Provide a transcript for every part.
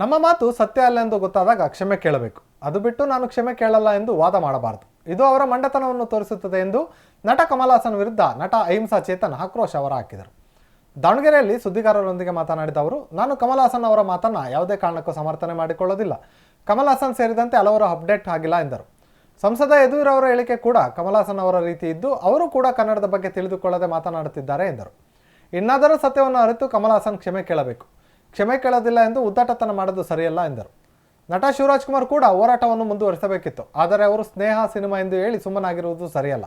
ನಮ್ಮ ಮಾತು ಸತ್ಯ ಅಲ್ಲ ಎಂದು ಗೊತ್ತಾದಾಗ ಕ್ಷಮೆ ಕೇಳಬೇಕು. ಅದು ಬಿಟ್ಟು ನಾನು ಕ್ಷಮೆ ಕೇಳಲ್ಲ ಎಂದು ವಾದ ಮಾಡಬಾರದು. ಇದು ಅವರ ಮಂಡತನವನ್ನು ತೋರಿಸುತ್ತದೆ ಎಂದು ನಟ ಕಮಲ್ ಹಾಸನ್ ವಿರುದ್ಧ ನಟ ಅಹಿಂಸಾ ಚೇತನ್ ಆಕ್ರೋಶ ಅವರ ಹಾಕಿದರು. ದಾವಣಗೆರೆಯಲ್ಲಿ ಸುದ್ದಿಗಾರರೊಂದಿಗೆ ಮಾತನಾಡಿದ ಅವರು, ನಾನು ಕಮಲ್ ಹಾಸನ್ ಅವರ ಮಾತನ್ನ ಯಾವುದೇ ಕಾರಣಕ್ಕೂ ಸಮರ್ಥನೆ ಮಾಡಿಕೊಳ್ಳೋದಿಲ್ಲ. ಕಮಲ್ ಹಾಸನ್ ಸೇರಿದಂತೆ ಹಲವರು ಅಪ್ಡೇಟ್ ಆಗಿಲ್ಲ ಎಂದರು. ಸಂಸದ ಯದುವೀರವರ ಹೇಳಿಕೆ ಕೂಡ ಕಮಲ್ ಹಾಸನ್ ಅವರ ರೀತಿ ಇದ್ದು, ಅವರು ಕೂಡ ಕನ್ನಡದ ಬಗ್ಗೆ ತಿಳಿದುಕೊಳ್ಳದೆ ಮಾತನಾಡುತ್ತಿದ್ದಾರೆ ಎಂದರು. ಇನ್ನಾದರೂ ಸತ್ಯವನ್ನು ಅರಿತು ಕಮಲ್ ಹಾಸನ್ ಕ್ಷಮೆ ಕೇಳಬೇಕು. ಕ್ಷಮೆ ಕೇಳೋದಿಲ್ಲ ಎಂದು ಉದ್ದಾಟತನ ಮಾಡೋದು ಸರಿಯಲ್ಲ ಎಂದರು. ನಟ ಶಿವರಾಜ್ ಕುಮಾರ್ ಕೂಡ ಹೋರಾಟವನ್ನು ಮುಂದುವರಿಸಬೇಕಿತ್ತು. ಆದರೆ ಅವರು ಸ್ನೇಹ ಸಿನಿಮಾ ಎಂದು ಹೇಳಿ ಸುಮ್ಮನಾಗಿರುವುದು ಸರಿಯಲ್ಲ.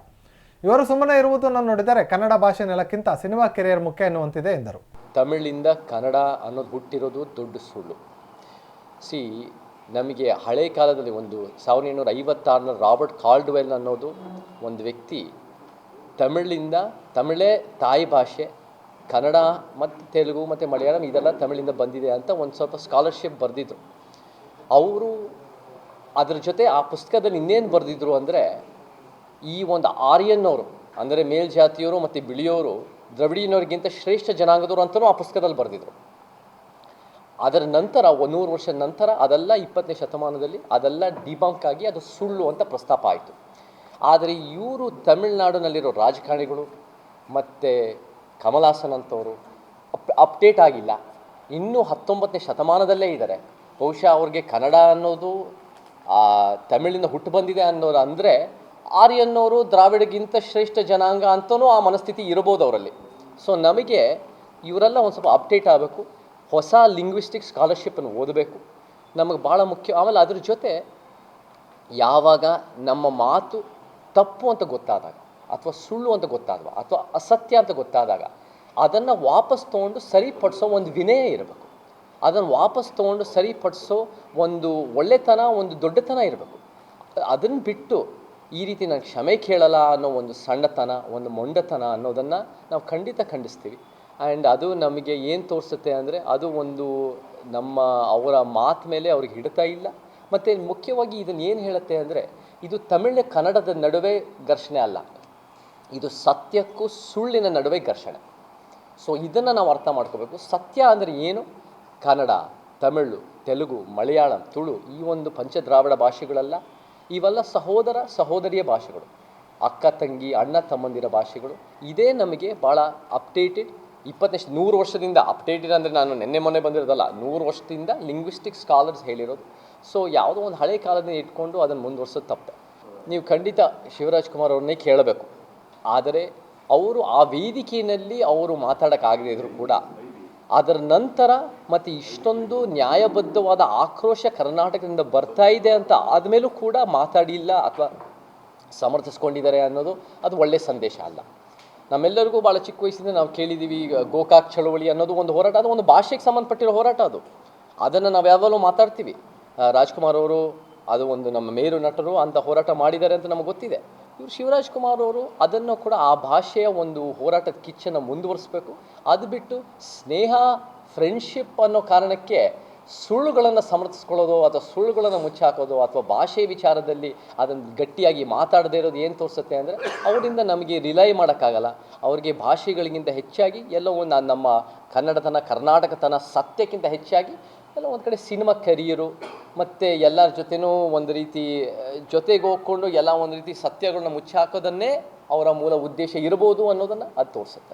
ಇವರು ಸುಮ್ಮನೆ ಇರುವುದನ್ನು ನೋಡಿದರೆ ಕನ್ನಡ ಭಾಷೆ ನೆಲಕ್ಕಿಂತ ಸಿನಿಮಾ ಕೆರಿಯರ್ ಮುಖ್ಯ ಎನ್ನುವಂತಿದೆ ಎಂದರು. ತಮಿಳಿಂದ ಕನ್ನಡ ಅನ್ನೋದು ಹುಟ್ಟಿರೋದು ದೊಡ್ಡ ಸುಳ್ಳು. ಸಿ, ನಮಗೆ ಹಳೆ ಕಾಲದಲ್ಲಿ ಒಂದು ಸಾವಿರದ ಎಂಟುನೂರ ಐವತ್ತಾರನ ರಾಬರ್ಟ್ ಕಾಲ್ಡ್ವೆಲ್ ಅನ್ನೋದು ಒಂದು ವ್ಯಕ್ತಿ ತಮಿಳಿಂದ ತಮಿಳೇ ತಾಯಿ ಭಾಷೆ ಕನ್ನಡ ಮತ್ತು ತೆಲುಗು ಮತ್ತು ಮಲಯಾಳಂ ಇದೆಲ್ಲ ತಮಿಳಿಂದ ಬಂದಿದೆ ಅಂತ ಒಂದು ಸ್ವಲ್ಪ ಸ್ಕಾಲರ್ಶಿಪ್ ಬರೆದಿದ್ರು. ಅವರು ಅದ್ರ ಜೊತೆ ಆ ಪುಸ್ತಕದಲ್ಲಿ ಇನ್ನೇನು ಬರೆದಿದ್ರು ಅಂದರೆ ಈ ಒಂದು ಆರ್ಯನ್ನವರು ಅಂದರೆ ಮೇಲ್ಜಾತಿಯವರು ಮತ್ತು ಬಿಳಿಯವರು ದ್ರವಿಡಿಯನವ್ರಿಗಿಂತ ಶ್ರೇಷ್ಠ ಜನಾಂಗದವರು ಅಂತಲೂ ಆ ಪುಸ್ತಕದಲ್ಲಿ ಬರೆದಿದ್ರು. ಅದರ ನಂತರ ನೂರು ವರ್ಷದ ನಂತರ ಅದೆಲ್ಲ ಇಪ್ಪತ್ತನೇ ಶತಮಾನದಲ್ಲಿ ಅದೆಲ್ಲ ಡಿಬಂಕ್ ಆಗಿ ಅದು ಸುಳ್ಳು ಅಂತ ಪ್ರಸ್ತಾಪ ಆಯಿತು. ಆದರೆ ಇವರು ತಮಿಳುನಾಡಿನಲ್ಲಿರೋ ರಾಜಕಾರಣಿಗಳು ಮತ್ತು ಕಮಲ್ ಹಾಸನ್ ಅಂತವರು ಅಪ್ ಅಪ್ಡೇಟ್ ಆಗಿಲ್ಲ. ಇನ್ನೂ ಹತ್ತೊಂಬತ್ತನೇ ಶತಮಾನದಲ್ಲೇ ಇದ್ದಾರೆ. ಬಹುಶಃ ಅವ್ರಿಗೆ ಕನ್ನಡ ಅನ್ನೋದು ಆ, ತಮಿಳಿಂದ ಹುಟ್ಟು ಬಂದಿದೆ ಅನ್ನೋರು ಅಂದರೆ ಆರ್ಯನ್ನೋರು ದ್ರಾವಿಡಗಿಂತ ಶ್ರೇಷ್ಠ ಜನಾಂಗ ಅಂತಲೂ ಆ ಮನಸ್ಥಿತಿ ಇರ್ಬೋದು ಅವರಲ್ಲಿ. ಸೊ ನಮಗೆ ಇವರೆಲ್ಲ ಒಂದು ಸ್ವಲ್ಪ ಅಪ್ಡೇಟ್ ಆಗಬೇಕು. ಹೊಸ ಲಿಂಗ್ವಿಸ್ಟಿಕ್ ಸ್ಕಾಲರ್ಶಿಪ್ಪನ್ನು ಓದಬೇಕು. ನಮಗೆ ಭಾಳ ಮುಖ್ಯ. ಆಮೇಲೆ ಅದ್ರ ಜೊತೆ ಯಾವಾಗ ನಮ್ಮ ಮಾತು ತಪ್ಪು ಅಂತ ಗೊತ್ತಾದಾಗ ಅಥವಾ ಸುಳ್ಳು ಅಂತ ಗೊತ್ತಾದವ ಅಥವಾ ಅಸತ್ಯ ಅಂತ ಗೊತ್ತಾದಾಗ ಅದನ್ನು ವಾಪಸ್ ತೊಗೊಂಡು ಸರಿಪಡಿಸೋ ಒಂದು ವಿನಯ ಇರಬೇಕು. ಅದನ್ನು ವಾಪಸ್ ತೊಗೊಂಡು ಸರಿಪಡಿಸೋ ಒಂದು ಒಳ್ಳೆತನ, ಒಂದು ದೊಡ್ಡತನ ಇರಬೇಕು. ಅದನ್ನು ಬಿಟ್ಟು ಈ ರೀತಿ ನಾನು ಕ್ಷಮೆ ಕೇಳಲ್ಲ ಅನ್ನೋ ಒಂದು ಸಣ್ಣತನ, ಒಂದು ಮೊಂಡತನ ಅನ್ನೋದನ್ನು ನಾವು ಖಂಡಿತ ಖಂಡಿಸ್ತೀವಿ. ಆ್ಯಂಡ್ ಅದು ನಮಗೆ ಏನು ತೋರಿಸುತ್ತೆ ಅಂದರೆ ಅದು ಒಂದು ನಮ್ಮ ಅವರ ಮಾತು ಮೇಲೆ ಅವ್ರಿಗೆ ಹಿಡ್ತಾ ಇಲ್ಲ. ಮತ್ತು ಮುಖ್ಯವಾಗಿ ಇದನ್ನು ಏನು ಹೇಳುತ್ತೆ ಅಂದರೆ ಇದು ತಮಿಳು ಕನ್ನಡದ ನಡುವೆ ಘರ್ಷಣೆ ಅಲ್ಲ. ಇದು ಸತ್ಯಕ್ಕೂ ಸುಳ್ಳಿನ ನಡುವೆ ಘರ್ಷಣೆ. ಸೊ ಇದನ್ನು ನಾವು ಅರ್ಥ ಮಾಡ್ಕೋಬೇಕು. ಸತ್ಯ ಅಂದರೆ ಏನು? ಕನ್ನಡ, ತಮಿಳು, ತೆಲುಗು, ಮಲಯಾಳಂ, ತುಳು ಈ ಒಂದು ಪಂಚದ್ರಾವಿಡ ಭಾಷೆಗಳೆಲ್ಲ. ಇವೆಲ್ಲ ಸಹೋದರ, ಸಹೋದರಿಯ ಭಾಷೆಗಳು. ಅಕ್ಕ, ತಂಗಿ, ಅಣ್ಣ, ತಮ್ಮಂದಿರ ಭಾಷೆಗಳು. ಇದೇ ನಮಗೆ ಭಾಳ ಅಪ್ಡೇಟೆಡ್ ಇಪ್ಪತ್ತನೇ ನೂರು ವರ್ಷದಿಂದ ಅಪ್ಡೇಟೆಡ್ ಅಂದರೆ ನಾನು ನಿನ್ನೆ ಮೊನ್ನೆ ಬಂದಿರೋದಲ್ಲ, ನೂರು ವರ್ಷದಿಂದ ಲಿಂಗ್ವಿಸ್ಟಿಕ್ ಸ್ಕಾಲರ್ಸ್ ಹೇಳಿರೋದು. ಸೊ ಯಾವುದೋ ಒಂದು ಹಳೆ ಕಾಲದಿಂದ ಇಟ್ಕೊಂಡು ಅದನ್ನು ಮುಂದುವರ್ಸೋದು ತಪ್ಪೆ. ನೀವು ಖಂಡಿತ ಶಿವರಾಜ್ ಕುಮಾರ್ ಅವ್ರನ್ನೇ ಕೇಳಬೇಕು. ಆದರೆ ಅವರು ಆ ವೇದಿಕೆಯಲ್ಲಿ ಅವರು ಮಾತಾಡೋಕ್ಕಾಗದೇ ಇದ್ರು ಕೂಡ, ಅದರ ನಂತರ ಮತ್ತು ಇಷ್ಟೊಂದು ನ್ಯಾಯಬದ್ಧವಾದ ಆಕ್ರೋಶ ಕರ್ನಾಟಕದಿಂದ ಬರ್ತಾ ಇದೆ ಅಂತ ಆದಮೇಲೂ ಕೂಡ ಮಾತಾಡಿಲ್ಲ ಅಥವಾ ಸಮರ್ಥಿಸ್ಕೊಂಡಿದ್ದಾರೆ ಅನ್ನೋದು ಅದು ಒಳ್ಳೆಯ ಸಂದೇಶ ಅಲ್ಲ. ನಮ್ಮೆಲ್ಲರಿಗೂ ಭಾಳ ಚಿಕ್ಕ ವಯಸ್ಸಿಂದ ನಾವು ಕೇಳಿದ್ದೀವಿ ಗೋಕಾಕ್ ಚಳವಳಿ ಅನ್ನೋದು ಒಂದು ಹೋರಾಟ, ಅದು ಒಂದು ಭಾಷೆಗೆ ಸಂಬಂಧಪಟ್ಟಿರೋ ಹೋರಾಟ ಅದು. ಅದನ್ನು ನಾವು ಯಾವಾಗಲೂ ಮಾತಾಡ್ತೀವಿ ರಾಜ್ಕುಮಾರ್ ಅವರು ಅದು ಒಂದು ನಮ್ಮ ಮೇರು ನಟರು ಅಂತ ಹೋರಾಟ ಮಾಡಿದ್ದಾರೆ ಅಂತ ನಮಗೆ ಗೊತ್ತಿದೆ. ಇವರು ಶಿವರಾಜ್ ಕುಮಾರ್ ಅವರು ಅದನ್ನು ಕೂಡ ಆ ಭಾಷೆಯ ಒಂದು ಹೋರಾಟದ ಕಿಚ್ಚನ್ನು ಮುಂದುವರಿಸಬೇಕು. ಅದು ಬಿಟ್ಟು ಸ್ನೇಹ ಫ್ರೆಂಡ್ಶಿಪ್ ಅನ್ನೋ ಕಾರಣಕ್ಕೆ ಸುಳ್ಳುಗಳನ್ನು ಸಮರ್ಥಿಸ್ಕೊಳ್ಳೋದು ಅಥವಾ ಸುಳ್ಳುಗಳನ್ನು ಮುಚ್ಚಾಕೋದು ಅಥವಾ ಭಾಷೆ ವಿಚಾರದಲ್ಲಿ ಅದನ್ನು ಗಟ್ಟಿಯಾಗಿ ಮಾತಾಡದೇ ಇರೋದು ಏನು ತೋರಿಸುತ್ತೆ ಅಂದರೆ ಅವರಿಂದ ನಮಗೆ ರಿಲೈ ಮಾಡೋಕ್ಕಾಗಲ್ಲ. ಅವರಿಗೆ ಭಾಷೆಗಳಿಗಿಂತ ಹೆಚ್ಚಾಗಿ ಎಲ್ಲೋ ನಮ್ಮ ಕನ್ನಡತನ, ಕರ್ನಾಟಕತನ ಸತ್ಯಕ್ಕಿಂತ ಹೆಚ್ಚಾಗಿ ಎಲ್ಲ ಒಂದು ಕಡೆ ಸಿನಿಮಾ ಕೆರಿಯರು, ಮತ್ತು ಎಲ್ಲರ ಜೊತೆನೂ ಒಂದು ರೀತಿ ಜೊತೆಗೆ ಹೋಗ್ಕೊಂಡು ಎಲ್ಲ ಒಂದು ರೀತಿ ಸತ್ಯಗಳನ್ನ ಮುಚ್ಚಾಕೋದನ್ನೇ ಅವರ ಮೂಲ ಉದ್ದೇಶ ಇರ್ಬೋದು ಅನ್ನೋದನ್ನು ಅದು ತೋರಿಸುತ್ತೆ.